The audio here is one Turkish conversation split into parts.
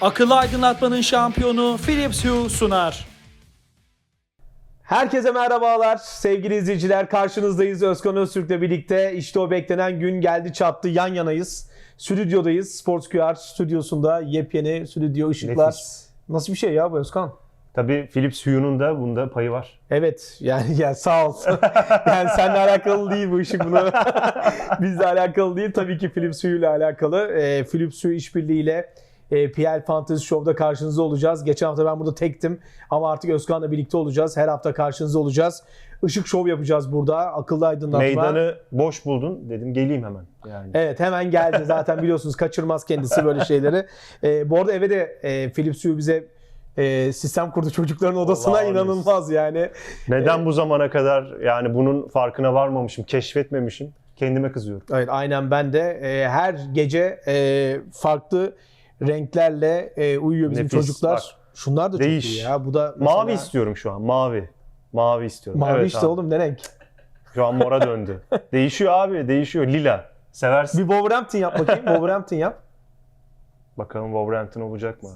Akıllı aydınlatmanın şampiyonu Philips Hue sunar. Herkese merhabalar sevgili izleyiciler. Karşınızdayız Özkan Öztürk'le birlikte. İşte o beklenen gün geldi çattı. Yan yanayız. Stüdyodayız. Sports QR stüdyosunda yepyeni stüdyo ışıklar. Nefis. Nasıl bir şey ya bu Özkan? Tabii Philips Hue'nun da bunda payı var. Evet yani ya sağ ol. yani seninle alakalı değil bu ışık bunu. Bizle alakalı değil. Tabii ki Philips Hue ile alakalı. E, Philips Hue işbirliğiyle e, PL Fantasy Show'da karşınızda olacağız. Geçen hafta ben burada tektim ama artık Özkan'la birlikte olacağız. Her hafta karşınızda olacağız. Işık şov yapacağız burada. Akıllı aydınlatma. Meydanı boş buldun dedim geleyim hemen. Yani. Evet hemen geldi. Zaten biliyorsunuz kaçırmaz kendisi böyle şeyleri. E, bu arada eve de e, Philips Hue bize e, sistem kurdu çocukların odasına Allah inanılmaz yani. Neden bu zamana kadar yani bunun farkına varmamışım, keşfetmemişim? Kendime kızıyorum. Evet aynen ben de e, her gece e, farklı renklerle e, uyuyor bizim Nefis, çocuklar. bak. Şunlar da Değiş. çok iyi ya. Bu da mesela- Mavi istiyorum şu an, mavi. Mavi istiyorum. Mavi Evet işte abi. oğlum ne renk? Şu an mora döndü. değişiyor abi, değişiyor. Lila. Seversin. Bir Wolverhampton yap bakayım. Wolverhampton yap. Bakalım Wolverhampton olacak mı?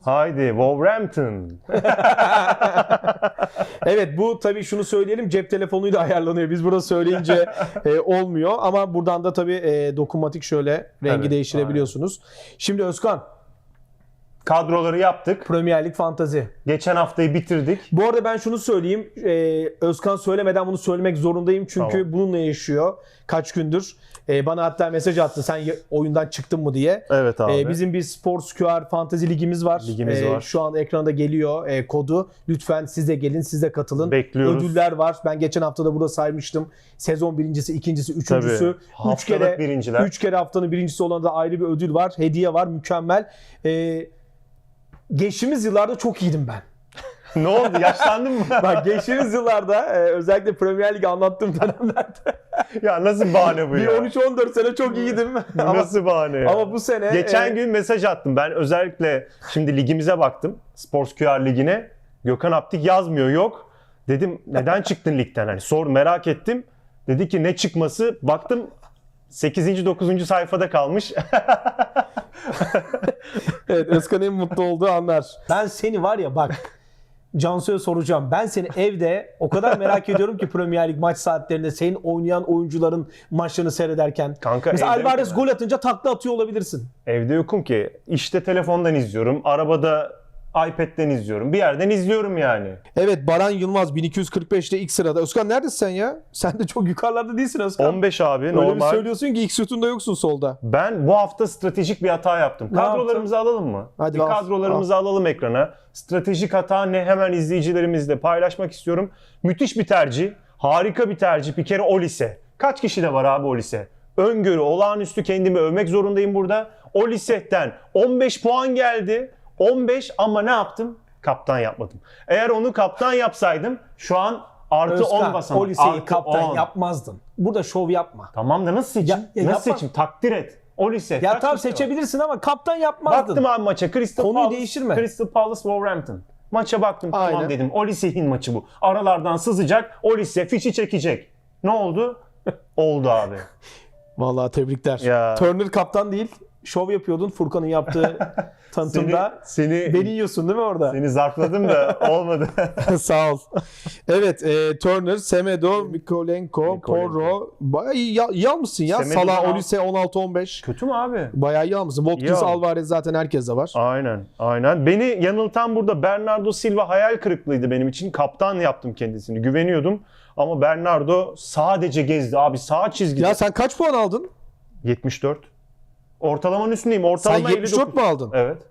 Haydi Wolverhampton. Evet bu tabii şunu söyleyelim cep telefonuyla ayarlanıyor. Biz burada söyleyince e, olmuyor ama buradan da tabii e, dokunmatik şöyle rengi Tabii, değiştirebiliyorsunuz. Şimdi Özkan Kadroları yaptık. Premier Lig Fantazi. Geçen haftayı bitirdik. Bu arada ben şunu söyleyeyim. Ee, Özkan söylemeden bunu söylemek zorundayım. Çünkü Tamam. bununla yaşıyor kaç gündür. Ee, bana hatta mesaj attı sen ya- oyundan çıktın mı diye. Evet abi. Ee, bizim bir Sports QR Fantasy Ligimiz var. Ligimiz Ee, var. Şu an ekranda geliyor e, kodu. Lütfen siz de gelin, siz de katılın. Bekliyoruz. Ödüller var. Ben geçen hafta da burada saymıştım. Sezon birincisi, ikincisi, üçüncüsü. Üç Haftalık kere, birinciler. üç kere haftanın birincisi olana da ayrı bir ödül var. Hediye var. Mükemmel. Ee, geçtiğimiz yıllarda çok iyiydim ben. ne oldu? Yaşlandın mı? Bak geçtiğimiz yıllarda e, özellikle Premier Lig anlattığım dönemlerde ya nasıl bahane bu bir ya? 13-14 sene çok iyiydim. ama, Nasıl bahane ya? ama bu sene Geçen e, gün mesaj attım. Ben özellikle şimdi ligimize baktım. Sports QR ligine. Gökhan Aptik yazmıyor yok. Dedim neden çıktın ligden? Hani sor merak ettim. Dedi ki ne çıkması? Baktım 8. 9. sayfada kalmış. evet, Özkan en mutlu olduğu anlar. Ben seni var ya bak Cansu'ya soracağım. Ben seni evde o kadar merak ediyorum ki Premier Lig maç saatlerinde senin oynayan oyuncuların maçlarını seyrederken. Kanka Mesela Alvarez gol atınca takla atıyor olabilirsin. Evde yokum ki. İşte telefondan izliyorum. Arabada iPad'den izliyorum. Bir yerden izliyorum yani. Evet Baran Yılmaz 1245'te ilk sırada. Özkan neredesin sen ya? Sen de çok yukarılarda değilsin Özkan. 15 abi Öyle normal. söylüyorsun ki ilk sütunda yoksun solda. Ben bu hafta stratejik bir hata yaptım. Ne Kadrolarımızı alalım mı? Hadi bir al, kadrolarımızı alalım ekrana. Stratejik hata ne hemen izleyicilerimizle paylaşmak istiyorum. Müthiş bir tercih. Harika bir tercih. Bir kere Olise. Kaç kişi de var abi Olise? Öngörü, olağanüstü kendimi övmek zorundayım burada. Olise'den 15 puan geldi. 15 ama ne yaptım? Kaptan yapmadım. Eğer onu kaptan yapsaydım şu an artı 10 Özkan, basamak. o liseyi Artı kaptan 10. yapmazdın. Burada şov yapma. Tamam da nasıl seçeyim? Ya- ya nasıl yapma. seçeyim? Takdir et. Olise. Ya kaç tam kişi var? seçebilirsin ama kaptan yapmazdın. Baktım abi maça. Crystal Konuyu Palace, değiştirme. Crystal Palace Wolverhampton. Maça baktım Aynen. tamam dedim. Olise'nin maçı bu. Aralardan sızacak. Olise fişi çekecek. Ne oldu? Oldu abi. Vallahi tebrikler. Ya. Turner kaptan değil. Şov yapıyordun Furkan'ın yaptığı tanıtımda. seni, Beni yiyorsun değil mi orada? seni zarfladım da olmadı. Sağ ol. Evet e, Turner, Semedo, Mikolenko, Mikolenko. Porro. Bayağı iyi, ya- iyi almışsın ya. Semedo'dan Salah, al. Olise 16-15. Kötü mü abi? Bayağı iyi almışsın. Watkins. Alvarez zaten herkeste var. Aynen, aynen. Beni yanıltan burada Bernardo Silva hayal kırıklığıydı benim için. Kaptan yaptım kendisini. Güveniyordum. Ama Bernardo sadece gezdi abi. Sağ çizgide. Ya sen kaç puan aldın? 74. Ortalamanın üstündeyim. Sen Ortalama 74 59. mu aldın? Evet.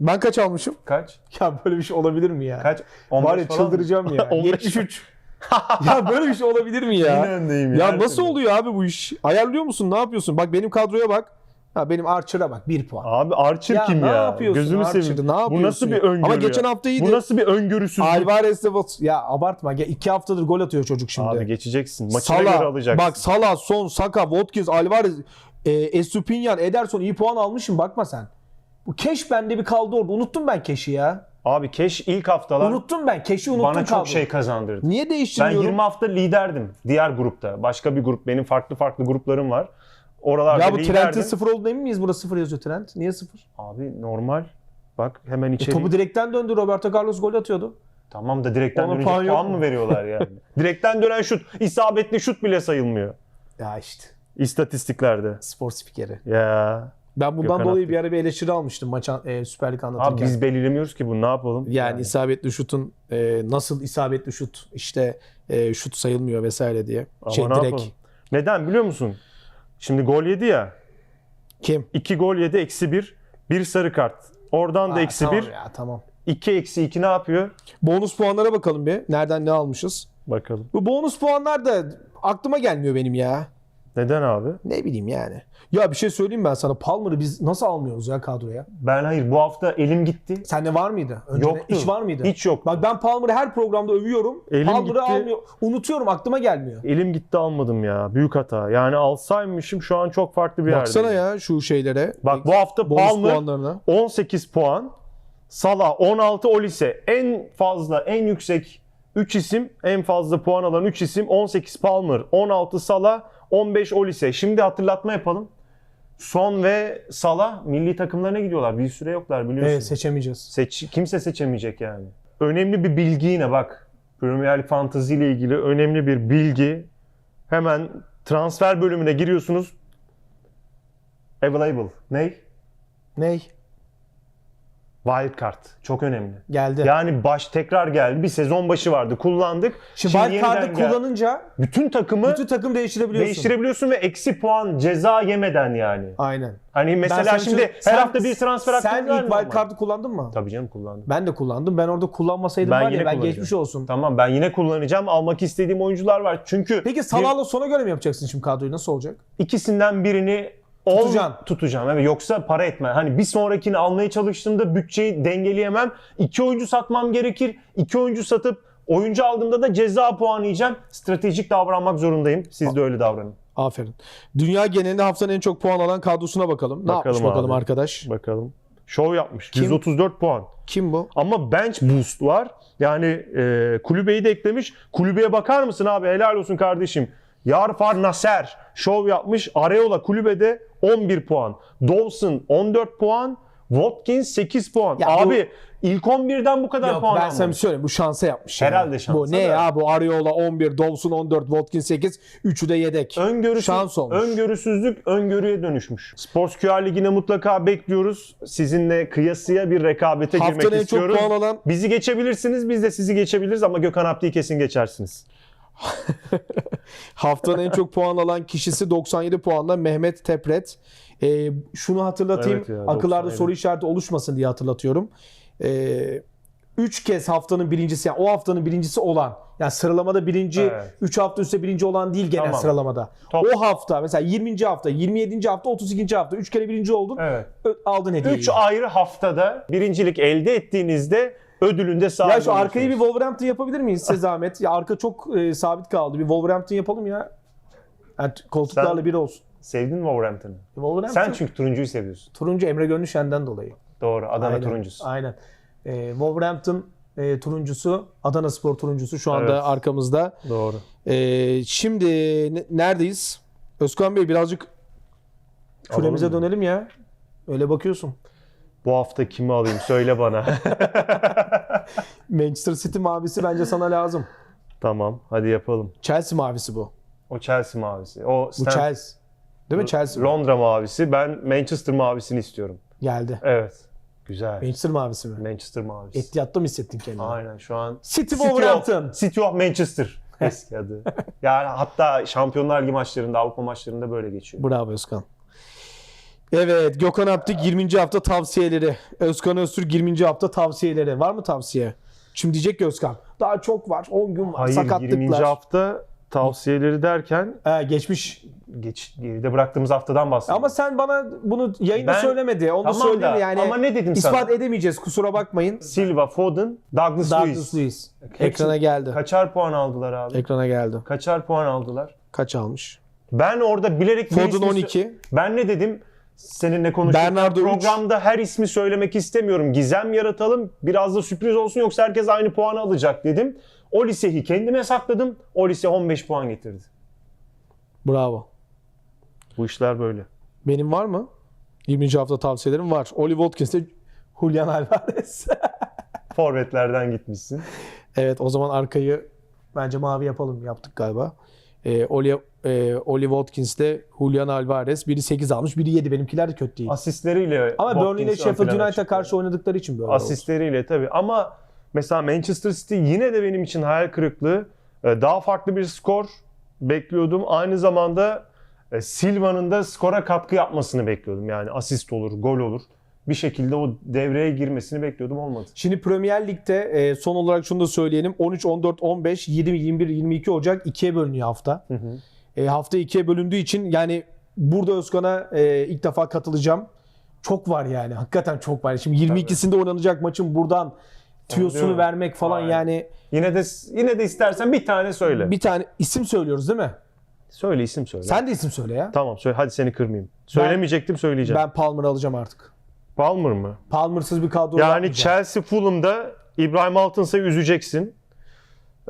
Ben kaç almışım? Kaç? Ya böyle bir şey olabilir mi ya? Kaç? 15 Var ya falan mı? çıldıracağım ya. 15 73. ya böyle bir şey olabilir mi ya? Yine öndeyim Ya her nasıl oluyor abi bu iş? Ayarlıyor musun? Ne yapıyorsun? Bak benim kadroya bak. Ha benim Archer'a bak 1 puan. Abi Archer Ya kim ne ya? yapıyorsun Gözünü Archer'da? seveyim. Ne yapıyorsun Bu nasıl ya? bir öngörü Ama geçen ya? hafta iyiydi. Bu nasıl bir öngörüsüzlük? Alvarez de ya abartma. Ya iki haftadır gol atıyor çocuk şimdi. Abi geçeceksin. Maçına Salah, göre alacaksın. bak Salah, Son, Saka, Watkins, Alvarez, e, Estupinyan, Ederson iyi puan almışım bakma sen. Bu Keş bende bir kaldı orada. Unuttum ben Keş'i ya. Abi Keş ilk haftalar Unuttum ben. Keş'i unuttum bana çok kaldı. şey kazandırdı. Niye Ben değiştirmiyorum? 20 hafta liderdim diğer grupta. Başka bir grup. Benim farklı farklı gruplarım var. Oralarda Ya bu. Trent'in sıfır olduğuna emin miyiz? Burada sıfır yazıyor Trent. Niye sıfır? Abi normal. Bak hemen E, içeri. topu direkten döndü. Roberto Carlos gol atıyordu. Tamam da direkten Ona dönecek puan puan, yok mu? mı veriyorlar yani? direkten dönen şut, isabetli şut bile sayılmıyor Ya işte. İstatistiklerde. Spor spikeri. Ya. Ben bundan Gökhan dolayı bir ara bir eleştiri almıştım maça e, Süper Lig anlatırken. Abi biz belirlemiyoruz ki bunu ne yapalım? yani, isabetli şutun e, nasıl isabetli şut işte e, şut sayılmıyor vesaire diye. Ama şey ne direkt. yapalım? Neden biliyor musun? Şimdi gol yedi ya. Kim? 2 gol yedi eksi 1. Bir sarı kart. Oradan da Aa, eksi tamam 1. Ya, tamam. 2 eksi 2 ne yapıyor? Bonus puanlara bakalım bir. Nereden ne almışız? Bakalım. Bu bonus puanlar da aklıma gelmiyor benim ya. Neden abi? Ne bileyim yani. Ya bir şey söyleyeyim ben sana. Palmer'ı biz nasıl almıyoruz ya kadroya? Ben hayır bu hafta elim gitti. Sende var mıydı? Önceden Yoktu. iş var mıydı? Hiç yok. Bak ben Palmer'ı her programda övüyorum. Elim Palmer'ı gitti. almıyor. Unutuyorum aklıma gelmiyor. Elim gitti almadım ya. Büyük hata. Yani alsaymışım şu an çok farklı bir Baksana yerdeyim. ya şu şeylere. Bak bu hafta bonus Palmer puanlarına. 18 puan. Salah 16 Olise en fazla en yüksek 3 isim en fazla puan alan 3 isim 18 Palmer 16 Salah 15 Olise. Şimdi hatırlatma yapalım. Son ve Salah milli takımlarına gidiyorlar. Bir süre yoklar biliyorsun. Evet seçemeyeceğiz. Seç, kimse seçemeyecek yani. Önemli bir bilgi yine bak. Premier Lig Fantasy ile ilgili önemli bir bilgi. Hemen transfer bölümüne giriyorsunuz. Available. Ney? Ney? Wildcard. Çok önemli. Geldi. Yani baş tekrar geldi. Bir sezon başı vardı. Kullandık. Şimdi Şimdi wildcard'ı kullanınca Bütün takımı bütün takım değiştirebiliyorsun. değiştirebiliyorsun ve eksi puan ceza yemeden yani. Aynen. Hani mesela şimdi her sen- hafta bir transfer hakkı Sen ilk wildcard'ı kullandın mı? Tabii canım kullandım. Ben de kullandım. Ben orada kullanmasaydım Ben var yine ya ben geçmiş olsun. Tamam ben yine kullanacağım. Almak istediğim oyuncular var. Çünkü Peki Salah'la sona göre mi yapacaksın şimdi kadroyu? Nasıl olacak? ikisinden birini ol- Tutacaksın. tutacağım. Evet yoksa para etme. Hani bir sonrakini almaya çalıştığımda bütçeyi dengeleyemem. İki oyuncu satmam gerekir. İki oyuncu satıp oyuncu aldığımda da ceza puanı yiyeceğim. Stratejik davranmak zorundayım. Siz de öyle davranın. Aferin. Dünya genelinde haftanın en çok puan alan kadrosuna bakalım. Ne Bakalım yapmış bakalım abi. arkadaş? Bakalım. Şov yapmış. Kim? 134 puan. Kim bu? Ama bench boost var. Yani e, kulübeyi de eklemiş. Kulübeye bakar mısın abi? Helal olsun kardeşim. Yarfar Nasser şov yapmış. Areola kulübede 11 puan. Dawson 14 puan. Watkins 8 puan. Ya bu- abi ilk 11'den bu kadar Yok, puan ben sana bir söyleyeyim. Bu şansa yapmış. yani. Herhalde şansa Bu ne da. ya? Bu Ariola 11, Dawson 14, Watkins 8. Üçü de yedek. Öngörüsüz, Şans olmuş. öngörüsüzlük öngörüye dönüşmüş. Sports QR Ligi'ne mutlaka bekliyoruz. Sizinle kıyasıya bir rekabete Haftanın girmek en çok puan alan Bizi geçebilirsiniz, biz de sizi geçebiliriz ama Gökhan Abdi'yi kesin geçersiniz. Haftanın en çok puan alan kişisi 97 puanla Mehmet Tepret. Ee, şunu hatırlatayım. Evet ya, akıllarda 97. soru işareti oluşmasın diye hatırlatıyorum. Ee, üç kez haftanın birincisi yani o haftanın birincisi olan yani sıralamada birinci Evet. 3 hafta üstte birinci olan değil genel Tamam. sıralamada. Top. O hafta mesela 20. hafta, 27. hafta, 32. hafta 3 kere birinci oldun. Evet. Aldın hediyeyi. 3 ayrı haftada birincilik elde ettiğinizde ödülünde sahibi ya şu arkayı bir. Wolverhampton yapabilir miyiz size zahmet? Ya arka çok e, sabit kaldı. Bir Wolverhampton yapalım ya. Yani koltuklarla Sen- bir olsun. Sevdin mi Wolverhampton'ı? Wolverhampton Sen çünkü turuncuyu seviyorsun. turuncu Emre Gönlüşen'den dolayı. Doğru. Adana Aynen, turuncusu. Aynen. E, Wolverhampton e, turuncusu, Adana Spor turuncusu şu anda Evet. arkamızda. Doğru. E, şimdi ne- neredeyiz? Özkan Bey birazcık küremize Alalım mı? dönelim ya. Öyle bakıyorsun. Bu hafta kimi alayım söyle bana. Manchester City mavisi bence sana lazım. tamam hadi yapalım. Chelsea mavisi bu. O Chelsea mavisi. O Bu Stan- Chelsea. Değil mi Chelsea? bu? Londra mavisi. Ben Manchester mavisini istiyorum. Geldi. Evet. Güzel. Manchester mavisi mi? Manchester mavisi. Ettihat'ta mı hissettin kendini? Aynen şu an City City Wolverhampton. City of Manchester eski adı. yani hatta Şampiyonlar Ligi maçlarında, Avrupa maçlarında böyle geçiyor. Bravo Özkan. Evet Gökhan Aptik 20. hafta tavsiyeleri. Özkan Öztürk 20. hafta tavsiyeleri. Var mı tavsiye? Şimdi diyecek ki Özkan daha çok var. 10 gün var. Hayır sakatlıklar. 20. hafta tavsiyeleri derken Ee, geçmiş. geç, geride bıraktığımız haftadan bahsediyorum. Ama sen bana bunu yayında Ben- söylemedi. Onu Tamam söyleyeyim da, yani. ama ne dedim ispat sana? edemeyeceğiz kusura bakmayın. Silva, Foden, Douglas, Douglas Luiz. Luiz. Hepsi- Ekrana geldi. Kaçar puan aldılar abi? Ekrana geldi. Kaçar puan aldılar? Kaç almış? Ben orada bilerek Foden ismi- 12. Ben ne dedim? Seninle konuştuk. Bernardo. Programda her ismi söylemek istemiyorum. Gizem yaratalım. Biraz da sürpriz olsun yoksa herkes aynı puanı alacak dedim. O liseyi kendime sakladım. O lise 15 puan getirdi. Bravo. Bu işler böyle. Benim var mı? 20. hafta tavsiyelerim var. Oli Watkins'te Julian Alvarez. Forvetlerden gitmişsin. evet o zaman arkayı bence mavi yapalım. Yaptık galiba. Ee, Oli, e, Oli Watkins'te Julian Alvarez. Biri 8 almış, biri 7. Benimkiler de kötü değil. Asistleriyle Ama Burnley ile Watkins Sheffield United'a karşı oynadıkları için böyle oldu. Asistleriyle tabii ama mesela Manchester City yine de benim için hayal kırıklığı. Ee, Daha farklı bir skor bekliyordum. Aynı zamanda e, Silva'nın da skora katkı yapmasını bekliyordum. Yani asist olur, gol olur. Bir şekilde o devreye girmesini bekliyordum olmadı. Şimdi Premier Lig'de e, son olarak şunu da söyleyelim. 13, 14, 15, 20, 21, 22 Ocak ikiye bölünüyor hafta. E, hafta ikiye bölündüğü için yani burada Özkan'a e, ilk defa katılacağım. Çok var yani. Hakikaten çok var. Şimdi 22'sinde oynanacak maçın buradan tüyosunu vermek falan Aynen. yani Yine de yine de istersen bir tane söyle. bir tane isim söylüyoruz değil mi? Söyle isim söyle. Sen de isim söyle ya. Tamam söyle hadi seni kırmayayım. Söylemeyecektim söyleyeceğim. Ben Palmer'ı alacağım artık. Palmer mı? Palmer'sız bir kadro Yani. Chelsea Fulham'da İbrahim Altınsay'ı üzeceksin.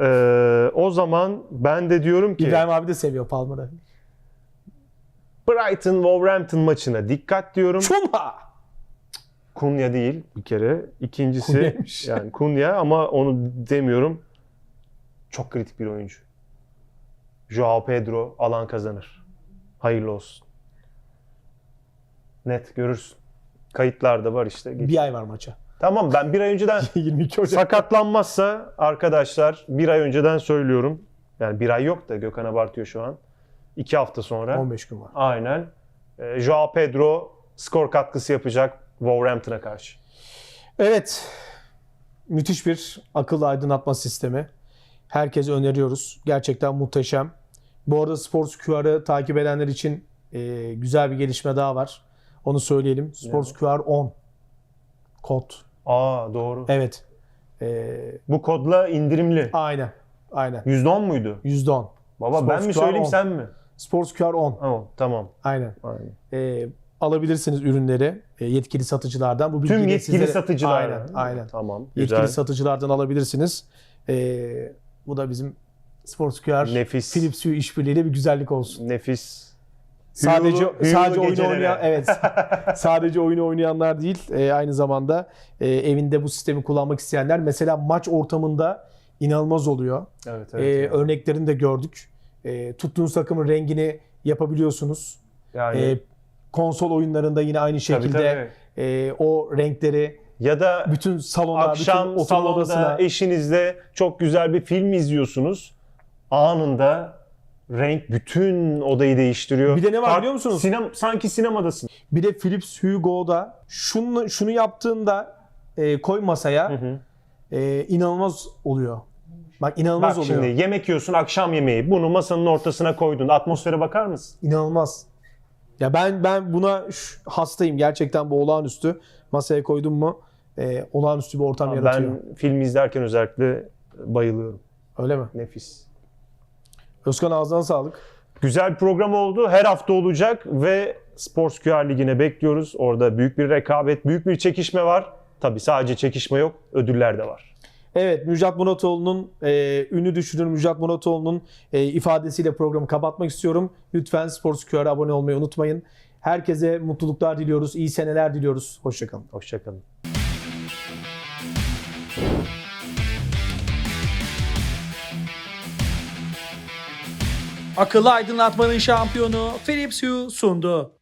Ee, o zaman ben de diyorum ki İbrahim abi de seviyor Palmer'ı. Brighton Wolverhampton maçına dikkat diyorum. Çuma! Kunya değil bir kere. İkincisi Kunya'ymış. yani Kunya ama onu demiyorum. Çok kritik bir oyuncu. Joao Pedro alan kazanır. Hayırlı olsun. Net görürsün. Kayıtlarda var işte. Bir ay var maça. Tamam ben bir ay önceden 22 Ocak. sakatlanmazsa arkadaşlar bir ay önceden söylüyorum. Yani bir ay yok da Gökhan abartıyor şu an. İki hafta sonra. 15 gün var. Aynen. Ee, Joao Pedro skor katkısı yapacak Wolverhampton'a karşı. Evet. Müthiş bir akıllı aydınlatma sistemi. Herkese öneriyoruz. Gerçekten muhteşem. Bu arada Sports QR'ı takip edenler için e, güzel bir gelişme daha var. Onu söyleyelim. Sports QR 10 kod. Aa doğru. Evet. E, Bu kodla indirimli. aynen. Aynen. %10 muydu? %10. Baba Sports ben mi QR söyleyeyim 10. sen mi? Sports QR 10. Tamam tamam. Aynen. Aynen. E, alabilirsiniz ürünleri e, yetkili satıcılardan. Bu Tüm bilgiyi de yetkili sizlere- satıcılar. Aynen. Aynen. Tamam. Yetkili Güzel. satıcılardan alabilirsiniz. Ee, bu da bizim Sports QR Nefis. Philips Hue işbirliğiyle bir güzellik olsun. Nefis. Sadece Hüyulu- sadece gecelere. oynayan evet. sadece oyunu oynayanlar değil, e, aynı zamanda e, evinde bu sistemi kullanmak isteyenler mesela maç ortamında inanılmaz oluyor. Evet E, evet. örneklerini de gördük. E, tuttuğunuz takımın rengini yapabiliyorsunuz. yani E, konsol oyunlarında yine aynı tabii, şekilde tabii. e, o renkleri Ya da bütün salona, akşam bütün salonda odasına eşinizle çok güzel bir film izliyorsunuz. Anında renk bütün odayı değiştiriyor. Bir de ne var Fark- biliyor musunuz? Sinem, sanki sinemadasın. Bir de Philips Hue Go'da şunu, şunu yaptığında e, koy masaya e, inanılmaz oluyor. Bak inanılmaz Bak oluyor. şimdi yemek yiyorsun akşam yemeği. Bunu masanın ortasına koydun. Atmosfere bakar mısın? İnanılmaz. Ya ben ben buna hastayım. Gerçekten bu olağanüstü. Masaya koydum mu e, olağanüstü bir ortam yaratıyor. Ben film izlerken özellikle bayılıyorum. Öyle mi? Nefis. Özkan ağzına sağlık. Güzel bir program oldu. Her hafta olacak ve Sports QR Ligi'ne bekliyoruz. Orada büyük bir rekabet, büyük bir çekişme var. Tabii sadece çekişme yok, ödüller de var. Evet Müjdat Muratoğlu'nun e, ünlü düşünür Müjdat Muratoğlu'nun e, ifadesiyle programı kapatmak istiyorum. Lütfen Sports QR'a abone olmayı unutmayın. Herkese mutluluklar diliyoruz, iyi seneler diliyoruz. Hoşçakalın. Hoşçakalın. Akıllı aydınlatmanın şampiyonu Philips Hue sundu.